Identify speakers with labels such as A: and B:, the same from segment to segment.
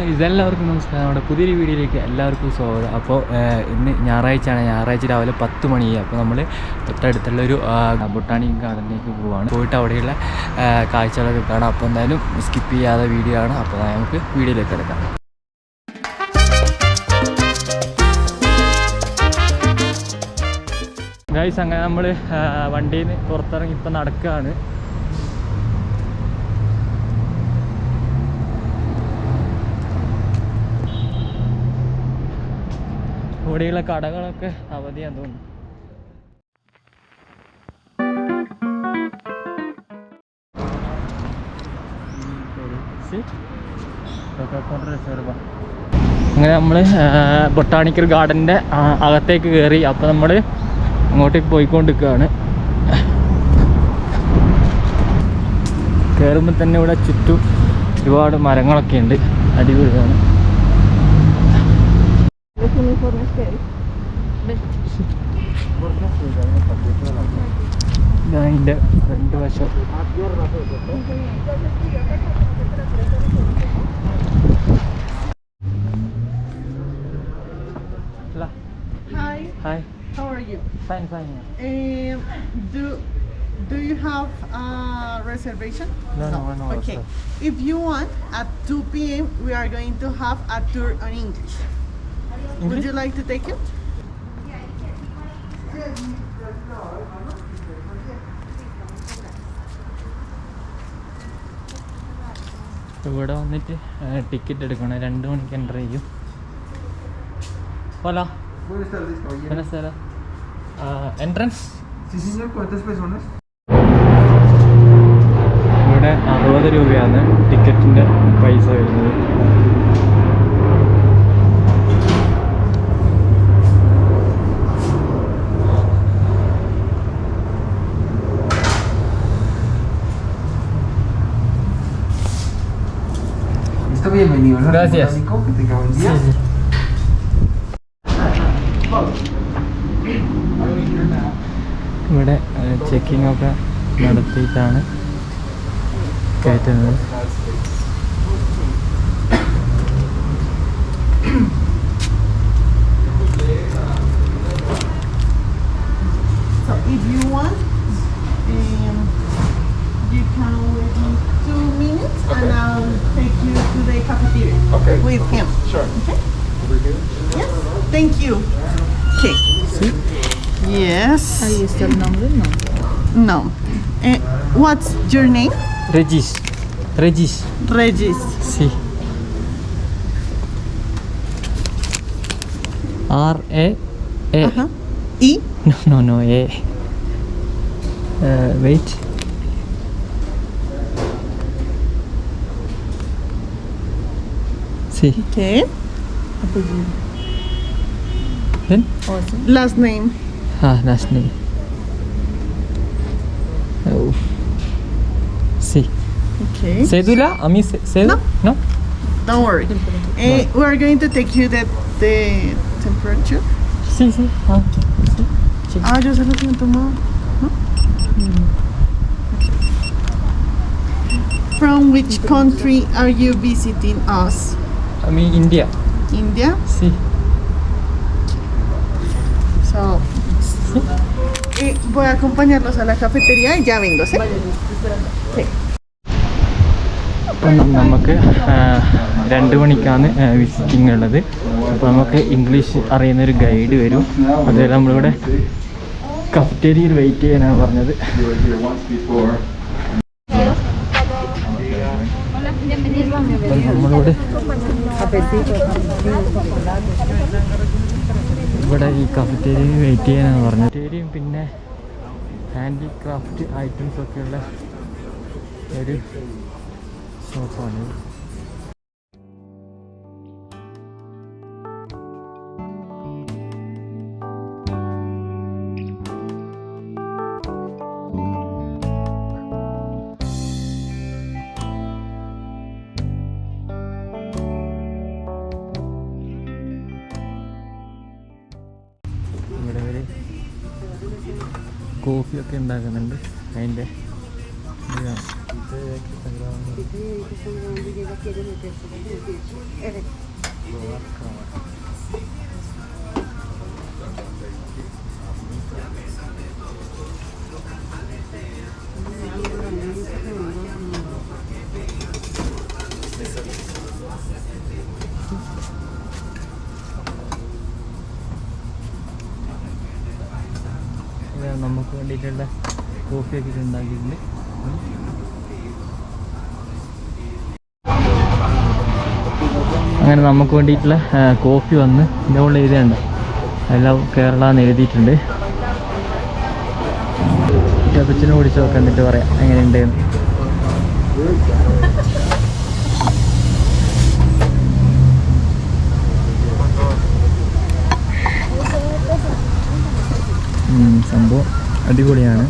A: Guys എല്ലാവർക്കും നമസ്കാരം. നമ്മുടെ പുതിയൊരു വീഡിയോയിലേക്ക് എല്ലാവർക്കും സ്വാഗതം. അപ്പോൾ ഇന്ന് ഞായറാഴ്ചയാണ്. ഞായറാഴ്ച രാവിലെ പത്ത് മണിയായി അപ്പോൾ നമ്മൾ തൊട്ടടുത്തുള്ള ഒരു ബൊട്ടാണിക് ഗാർഡനിലേക്ക് പോവാണ്. പോയിട്ട് അവിടെയുള്ള കാഴ്ചകളൊക്കെ കാണാം. അപ്പോൾ എന്തായാലും സ്കിപ്പ് ചെയ്യാതെ വീഡിയോ ആണ്. അപ്പോൾ നമുക്ക് വീഡിയോയിലേക്ക് എടുക്കാം ഗൈസ് അങ്ങനെ നമ്മൾ വണ്ടിയിൽ നിന്ന് പുറത്തിറങ്ങി ഇപ്പം നടക്കുകയാണ് ഇവിടെയുള്ള കടകളൊക്കെ അവധിയാന്ന് തോന്നുന്നു. അങ്ങനെ നമ്മൾ ബൊട്ടാണിക്കൽ ഗാർഡന്റെ അകത്തേക്ക് കയറി അപ്പോൾ നമ്മൾ അങ്ങോട്ടേക്ക് പോയിക്കൊണ്ടിരിക്കുകയാണ്. കയറുമ്പോൾ തന്നെ ഇവിടെ ചുറ്റും ഒരുപാട് മരങ്ങളൊക്കെ ഉണ്ട്. അടിപൊളിയാണ്. ഇതാ അതിൻ്റെ ഫ്രണ്ട് വശം
B: Hi,
A: hi
B: how are you?
A: Fine fine
B: Um, do do you have a reservation?
A: No, no, no
B: Okay.
A: reserve.
B: If you want, at 2 p.m. we are going to have a tour on English. Mm
A: -hmm.
B: Would you like to take it?
A: ഇവിടെ വന്നിട്ട് ticket എടുക്കണം. രണ്ടു മണിക്ക് enter ചെയ്യും. ഓലോ entrance ഇവിടെ അറുപത് രൂപയാണ് ടിക്കറ്റിന്റെ പൈസ വരുന്നത്.
C: Listo, bienvenido. al
A: Gracias.
C: Que tenga buen día. Sí, sí.
A: ഇവിടെ ചെക്കിംഗ് ഒക്കെ നടത്തിയിട്ടാണ് കയറ്റുന്നത്
B: So if you want, um, you can wait two minutes and I'll a cup of beer
C: okay.
B: with him.
C: Sure. Okay. Over here?
B: Yes. Thank you. Okay. See? Yes.
D: Ahí está el nombre, no.
B: No. Uh, what's your name?
A: Regis. Regis.
B: Regis.
A: Sí. R E E.
B: Uh -huh. E.
A: No, no, no. E. Uh, wait. Sí.
B: Okay.
A: Then?
D: Oh, sí.
B: Last name.
A: Ah, last name. Oh. Sí.
B: Okay.
A: Cédula? A mí, cédula? No.
B: Don't worry. Eh, we are going to take you the, the temperature.
A: Sí, sí. Ah, sí. Sí.
B: Ah, yo se lo tengo tomado. ¿no? From which country are you visiting us?
A: A mean India.
B: India.
A: Sí.
B: So, eh, voy a acompañarlos a la cafetería y ya vengo, ¿sí? Sí.
A: അപ്പം നമുക്ക് രണ്ട് മണിക്കാണ് visiting ഉള്ളത് അപ്പോൾ നമുക്ക് English അറിയുന്ന ഒരു guide വരും അതുപോലെ നമ്മളിവിടെ കഫ്റ്റേരിയയിൽ വെയിറ്റ് ചെയ്യാനാണ് പറഞ്ഞത്
C: You were here once before.
A: അപ്പം നമ്മളിവിടെ ഇവിടെ ഈ കഫറ്റേരിയയിൽ വെയിറ്റ് ചെയ്യാനാണ് പറഞ്ഞത്. കഫറ്റേരിയും പിന്നെ ഹാൻഡിക്രാഫ്റ്റ് ഐറ്റംസ് ഒക്കെയുള്ള ഒരു ഷോപ്പാണ് കോഫിയൊക്കെ ഉണ്ടാക്കുന്നുണ്ട് അതിന്റെ ഇതാ നമുക്ക് കോഫി കോഫിയൊക്കെ ഉണ്ടാക്കിയിട്ടുണ്ട്. അങ്ങനെ നമുക്ക് വേണ്ടിയിട്ടുള്ള കോഫി വന്ന് ഇതിന്റെ ഉള്ളിൽ എഴുതിയുണ്ട് എല്ലാം കേരള എന്ന് എഴുതിയിട്ടുണ്ട്. കൊച്ചിനെ കുടിച്ച് നോക്കാം എന്നിട്ട് പറയാം എങ്ങനെയുണ്ട് സംഭവം. അടിപൊളിയാണ്.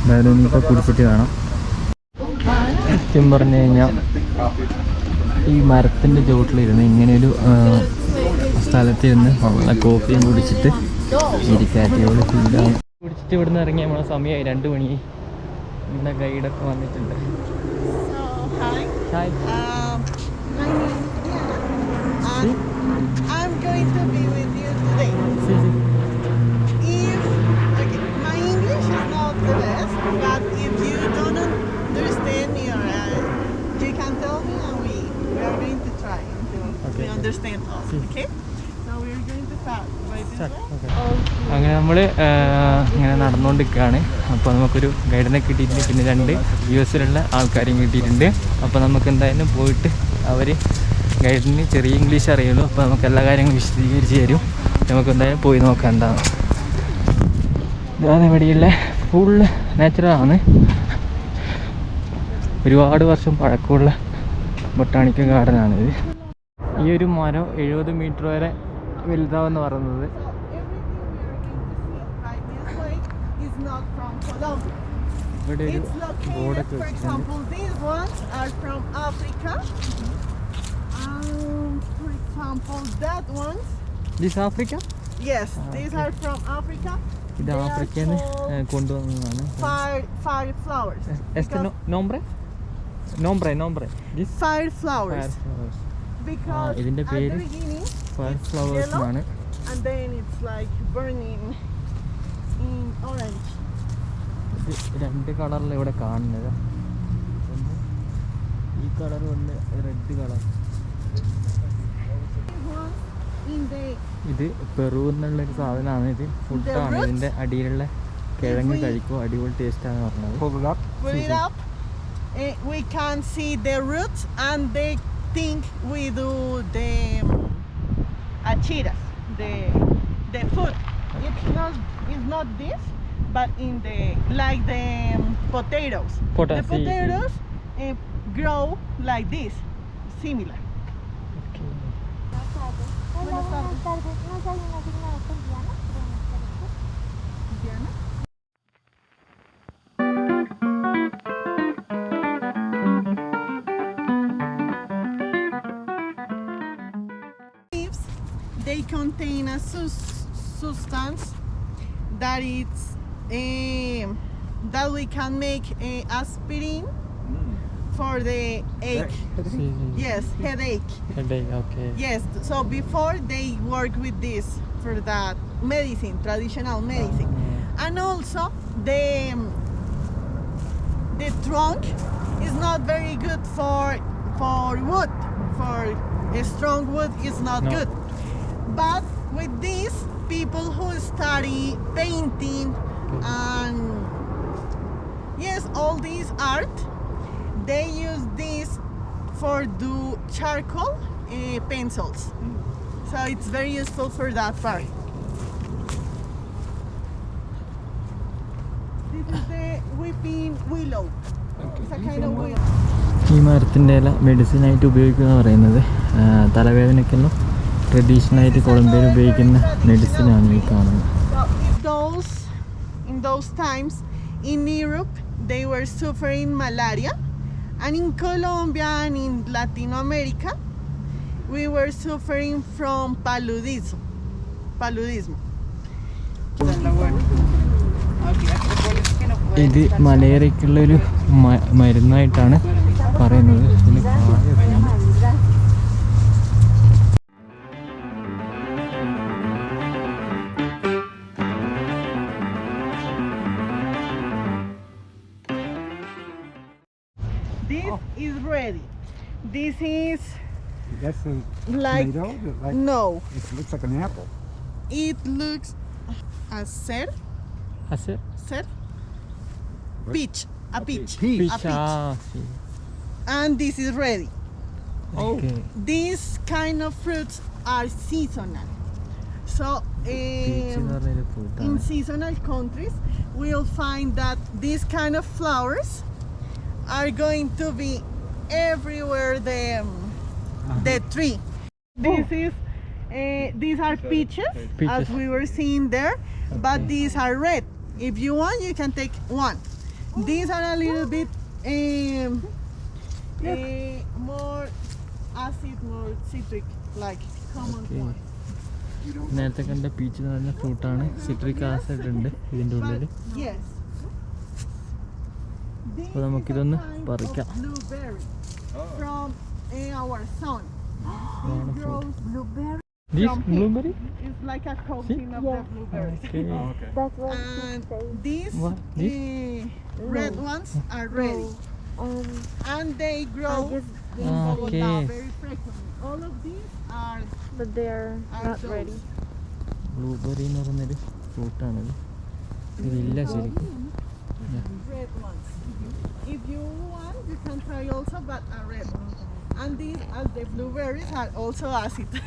A: എന്തായാലും ഇനിയിപ്പോൾ കുടിച്ചിട്ട് കാണാം. സത്യം പറഞ്ഞു കഴിഞ്ഞാൽ ഈ മരത്തിന്റെ ചുവട്ടിലിരുന്ന് ഇങ്ങനെയൊരു സ്ഥലത്തിരുന്ന് നല്ല കോഫിയും കുടിച്ചിട്ട് ഇരിക്കാറ്റിയോട് ഫീലാണ് കുടിച്ചിട്ട് ഇവിടുന്ന് ഇറങ്ങിയ നമ്മളെ സമയമായി രണ്ട് മണി. ഇവിടെ ഗൈഡൊക്കെ വന്നിട്ടുണ്ട്.
B: Um, my name is Diana. And I'm going to be with you today. If okay, my English is not the best, but if you don't understand me or uh, you can tell me and we, we are going to try until
A: Okay.
B: we understand all.
A: okay?
B: Okay? So we're going to start by this
A: Start,
B: way.
A: okay. അങ്ങനെ നമ്മൾ ഇങ്ങനെ നടന്നുകൊണ്ടിരിക്കുകയാണ് അപ്പോൾ നമുക്കൊരു ഗൈഡിനെ കിട്ടിയിട്ടുണ്ട് പിന്നെ രണ്ട് യു എസിലുള്ള ആൾക്കാരെയും കിട്ടിയിട്ടുണ്ട് അപ്പോൾ നമുക്ക് എന്തായാലും പോയിട്ട് അവർ ഗൈഡിന് ചെറിയ ഇംഗ്ലീഷ് അറിയുള്ളൂ അപ്പോൾ നമുക്ക് എല്ലാ കാര്യങ്ങളും വിശദീകരിച്ച് തരും നമുക്ക് എന്തായാലും പോയി നോക്കാം എന്താണ് ഇതാണ് ഇവിടെയുള്ള ഫുള്ള് നാച്ചുറലാണ് ഒരുപാട് വർഷം പഴക്കമുള്ള ബൊട്ടാണിക്കൽ ഗാർഡനാണിത് ഈ ഒരു മരം എഴുപത് മീറ്റർ വരെ വലുതാവെന്ന് പറയുന്നത്
B: So everything we're going to see right this way is not from Colombia.
A: ഇവിടെ ഒരു
B: It's
A: ബോർഡൊക്കെ
B: located, for
A: വെച്ചിട്ടുണ്ട്
B: example, these ones are from Africa. Um, for example, that ones,
A: this Africa
B: yes,
A: Ah,
B: these
A: okay.
B: are from Africa.
A: ഇത്
B: They are
A: ആഫ്രിക്കയിൽ നിന്ന്
B: called
A: കൊണ്ടുവന്നതാണ്
B: Fire, fire flowers.
A: എസ്റ്റ്
B: Because-
A: നോംബ്രെ നോംബ്രെ നോംബ്രെ this
B: Fire
A: fire
B: flowers.
A: Flowers
B: Because
A: ഇതിന്റെ പേര് flowers
B: ആണ്
A: ഇത് രണ്ട് കളറിൽ ഇവിടെ കാണുന്നത്. ഈ കളർ വന്ന് റെഡ് കളർ. ഇത് പെറു എന്നുള്ള ഒരു സാധനമാണ്. ഇത് ഫുഡാണ് ഇതിന്റെ അടിയിലുള്ള കിഴങ്ങ് കഴിക്കുമ്പോൾ അടിപൊളി ടേസ്റ്റ്
B: ആണ് പറഞ്ഞത്. We can see the roots and they think we do the achiras, the the food. It's not it's not this, but in the like the um, potatoes.
A: Pota-
B: the
A: see, see.
B: potatoes eh, grow like this, similar.
D: Hola,
B: Buenas
D: buenas tardes. ¿No hay una
B: contain a substance that it's um, that we can make uh, aspirin mm. for the ache. Yes, headache.
A: Headache, okay.
B: Yes, so before they work with this for that medicine, traditional medicine. Oh. And also the the trunk is not very good for for wood. For a strong wood is not
A: no.
B: good But with this, people who study painting and yes, all these art, they use this for do charcoal uh, pencils. So it's very useful for that part. This is the weeping willow. It's a kind of willow.
A: ഈ മരത്തിൻ്റെ ഇല മെഡിസിനായിട്ട് ഉപയോഗിക്കുക പറയുന്നത് ആ, തലവേദനയ്ക്കെല്ലാം ട്രഡീഷണലായിട്ട് കൊളംബിയയിൽ ഉപയോഗിക്കുന്ന മെഡിസിനാണ് ഈ കാണുന്നത്
B: those in those times in Europe they were suffering malaria, and in Colombia and in Latin America we were suffering from paludism. Paludism.
A: ഇത് മലേറിയക്കുള്ളൊരു മരുന്നായിട്ടാണ് പറയുന്നത്
B: Meidol? is ready. This is
C: That's a
B: like,
C: Meidol? Like,
B: no,
C: It looks like an apple.
B: it looks a ser,
A: A
B: ser,
C: What?
B: peach, a peach,
C: peach.
B: a peach.
A: Ah, sí.
B: And this is ready. Oh.
A: Okay.
B: These kind of fruits are seasonal. So
A: Pinche
B: um, in seasonal countries, we'll find that these kind of flowers are going to be everywhere the um, the tree. This is uh, these are peaches,
A: Peaches.
B: as we were seeing there, but these are red. If you want, you can take one. These are a little bit um, uh, more acid, more citric, like common
A: Okay.
B: ones.
A: നേരത്തെ കണ്ട peach എന്ന് പറഞ്ഞ ഫ്രൂട്ടാണ് citric acid ഉണ്ട് ഇതിൻ്റെ ഉള്ളിൽ
B: But
A: fruit.
B: grows blueberry.
A: This
B: From
A: blueberry?
B: It's like a coating of the
D: Yeah.
B: blueberries.
A: Okay.
D: That's what
B: And
D: she said.
B: these
A: What? This?
B: uh, red ones are ready.
D: Um,
B: And they
D: I
B: grow
D: just
B: in
A: Ah,
B: Bogota
A: okay.
B: very frequently. All of these are
D: but they're
B: are
D: not
B: those.
D: ready.
A: Blueberry എന്ന് പറയുന്നൊരു ഫ്രൂട്ടാണിത് ഇതില്ല ശരിക്കും
B: red ones. If you want, you can try also, but a red one. And these, as the blueberries, are also acid.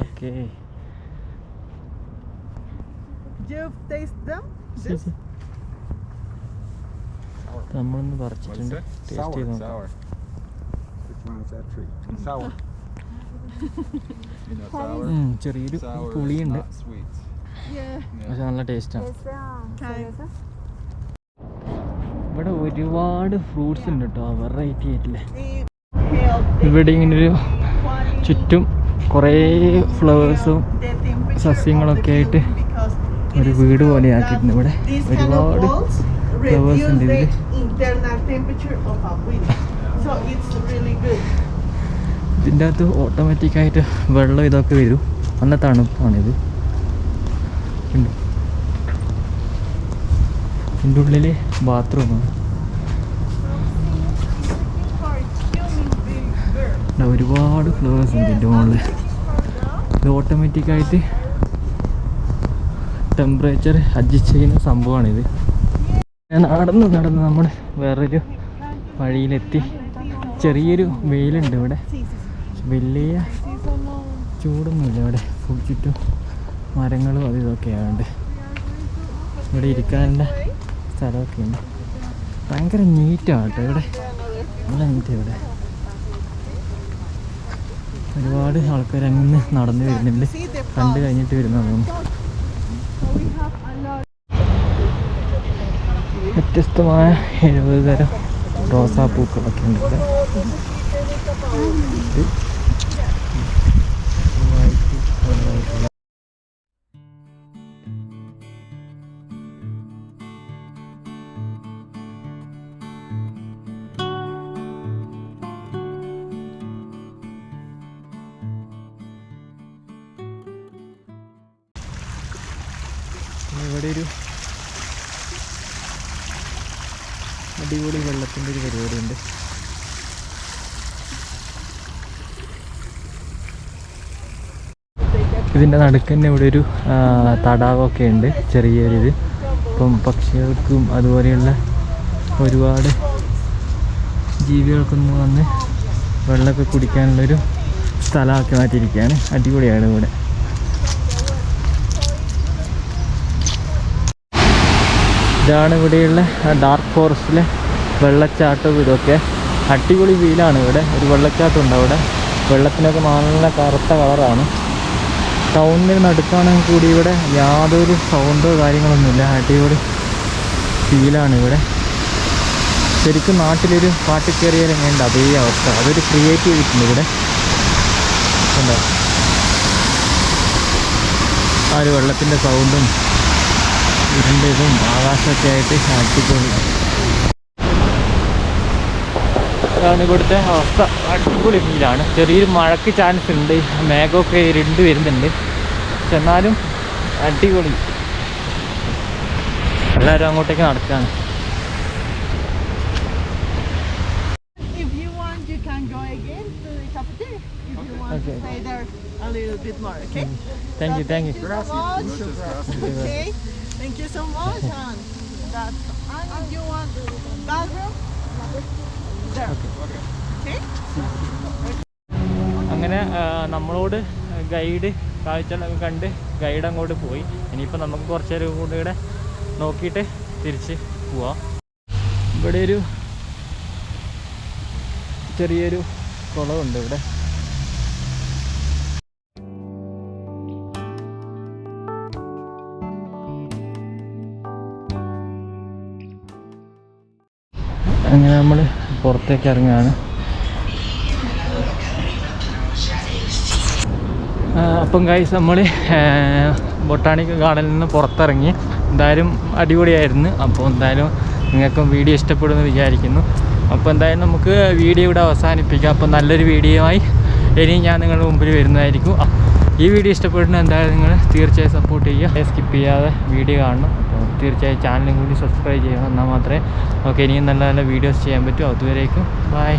A: Okay
B: you taste them? This?
A: നമ്മളൊന്ന് പറിച്ചിട്ടുണ്ട് taste
C: Sour.
A: ചെയ്ത് നോക്കാം
E: Sour.
C: Which one is that tree? Sour.
E: You know, sour.
A: ഉം, ചെറിയൊരു
E: Sour is
A: പുളിയുണ്ട്
E: not sweet.
B: Yeah.
A: പക്ഷെ നല്ല ടേസ്റ്റാണ് ഇവിടെ ഒരുപാട് ഫ്രൂട്ട്സ് ഉണ്ട് കേട്ടോ വെറൈറ്റി ആയിട്ടില്ല. ഇവിടെ
B: ഇങ്ങനൊരു
A: ചുറ്റും കുറേ ഫ്ലവേഴ്സും സസ്യങ്ങളൊക്കെ ആയിട്ട് ഒരു വീട് പോലെ ആക്കിയിട്ടുണ്ട് ഇവിടെ. ഒരുപാട്
B: ഫ്ലവേഴ്സ്
A: ഉണ്ട്
B: ഇതിൽ
A: ഇതിന്റെ അകത്ത് ഓട്ടോമാറ്റിക്കായിട്ട് വെള്ളം ഇതൊക്കെ വരും. അന്ന തണുപ്പാണിത്. ഉണ്ട് ഉള്ളിൽ
B: bird.
A: ഒരുപാട് ഫ്ലവേഴ്സ് ഉണ്ട് ഇതിന്റെ മുകളിൽ ഇത് ഓട്ടോമാറ്റിക്കായിട്ട് ടെമ്പറേച്ചർ അഡ്ജസ്റ്റ് ചെയ്യുന്ന സംഭവമാണിത്. നടന്ന് നടന്ന് നമ്മൾ വേറൊരു വഴിയിലെത്തി. ചെറിയൊരു വെയിലുണ്ട് ഇവിടെ. വലിയ ചൂടൊന്നുമില്ല ഇവിടെ. ഫുൾ ചുറ്റും മരങ്ങളും അതും ഇതൊക്കെ ആയതുകൊണ്ട് ഇവിടെ ഇരിക്കാനുള്ള സ്ഥലമൊക്കെ ഉണ്ട് ഭയങ്കര നീറ്റാണ് കേട്ടോ ഇവിടെ നല്ല നീറ്റ് ഇവിടെ ഒരുപാട് ആൾക്കാർ അങ്ങ് നടന്നു വരുന്നുണ്ട് കണ്ടു. കഴിഞ്ഞിട്ട് വരുന്നതാണ്. വ്യത്യസ്തമായ എഴുപത് തരം റോസാപ്പൂക്കളൊക്കെ ഉണ്ട് ഇത് അടിപൊളി വെള്ളത്തിന്റെ ഒരു പരിപാടിയുണ്ട്. ഇതിന്റെ നടുക്ക് തന്നെ ഇവിടെ ഒരു തടാകമൊക്കെ ഉണ്ട് ചെറിയൊരിത്. ഇപ്പം പക്ഷികൾക്കും അതുപോലെയുള്ള ഒരുപാട് ജീവികൾക്കൊന്ന് വന്ന് വെള്ളമൊക്കെ കുടിക്കാനുള്ളൊരു സ്ഥലമാക്കി മാറ്റിയിരിക്കുകയാണ്. അടിപൊളിയാണ് ഇവിടെ. ഇതാണ് ഇവിടെയുള്ള ഡാർക്ക് ഫോറസ്റ്റിലെ വെള്ളച്ചാട്ടവും ഇതൊക്കെ. അടിപൊളി വീലാണ് ഇവിടെ. ഒരു വെള്ളച്ചാട്ടം ഉണ്ട് അവിടെ. വെള്ളത്തിനൊക്കെ നല്ല കറുത്ത കളറാണ് ടൗണിന് നടുക്കാണെങ്കിൽ കൂടി ഇവിടെ യാതൊരു സൗണ്ടോ കാര്യങ്ങളൊന്നുമില്ല അടിപൊളി ഫീലാണ് ഇവിടെ. ശരിക്കും നാട്ടിലൊരു പാട്ട് കയറിയാൽ എങ്ങനെയുണ്ട് അതേ അവസ്ഥ. അതൊരു ക്രിയേറ്റ് ചെയ്തിട്ടുണ്ട് ഇവിടെ. ഉണ്ടോ ആ ഒരു വെള്ളത്തിന്റെ സൗണ്ടും ഇരുണ്ട് ഇതും ആകാശമൊക്കെ ആയിട്ട് അടിപൊളി അതാണ് ഇവിടുത്തെ അവസ്ഥ അടിപൊളി ഫീലാണ് ചെറിയൊരു മഴയ്ക്ക് ചാൻസ് ഉണ്ട് മേഘമൊക്കെ ഇരുണ്ട് വരുന്നുണ്ട് പക്ഷെ എന്നാലും അടിപൊളി എല്ലാവരും അങ്ങോട്ടേക്ക് നടക്കുകയാണ്
B: If you want, you can go again to the. If you want
A: Okay.
B: to stay there a little bit more, okay?
A: Thank you,
B: Thank you so much. Okay. Thank you so much. And that's and if you want bathroom, there. Okay.
A: അങ്ങനെ നമ്മളോട് guide കാഴ്ചകളൊക്കെ കണ്ട് guide അങ്ങോട്ട് പോയി. ഇനിയിപ്പോൾ നമുക്ക് കുറച്ച് നേരം കൂടെ ഇവിടെ നോക്കിയിട്ട് തിരിച്ച് പോവാം. ഇവിടെ ഒരു ചെറിയൊരു കുളമുണ്ട് ഇവിടെ. നമ്മൾ പുറത്തേക്ക് ഇറങ്ങുകയാണ് അപ്പം ഗൈസ് നമ്മൾ ബൊട്ടാണിക്കൽ ഗാർഡനിൽ നിന്ന് പുറത്തിറങ്ങി. എന്തായാലും അടിപൊളിയായിരുന്നു. അപ്പോൾ എന്തായാലും നിങ്ങൾക്കും വീഡിയോ ഇഷ്ടപ്പെടുമെന്ന് വിചാരിക്കുന്നു. അപ്പോൾ എന്തായാലും നമുക്ക് വീഡിയോ ഇവിടെ അവസാനിപ്പിക്കാം. അപ്പോൾ നല്ലൊരു വീഡിയോയുമായി ഇനിയും ഞാൻ നിങ്ങളുടെ മുമ്പിൽ വരുന്നതായിരിക്കും. ഈ വീഡിയോ ഇഷ്ടപ്പെടുന്ന എന്തായാലും നിങ്ങൾ തീർച്ചയായും സപ്പോർട്ട് ചെയ്യുക. സ്കിപ്പ് ചെയ്യാതെ വീഡിയോ കാണണം. തീർച്ചയായും ചാനലും കൂടി സബ്സ്ക്രൈബ് ചെയ്യണം എന്നാൽ മാത്രമേ നമുക്ക് ഇനിയും നല്ല നല്ല വീഡിയോസ് ചെയ്യാൻ പറ്റൂ. അതുവരേക്കും. ബൈ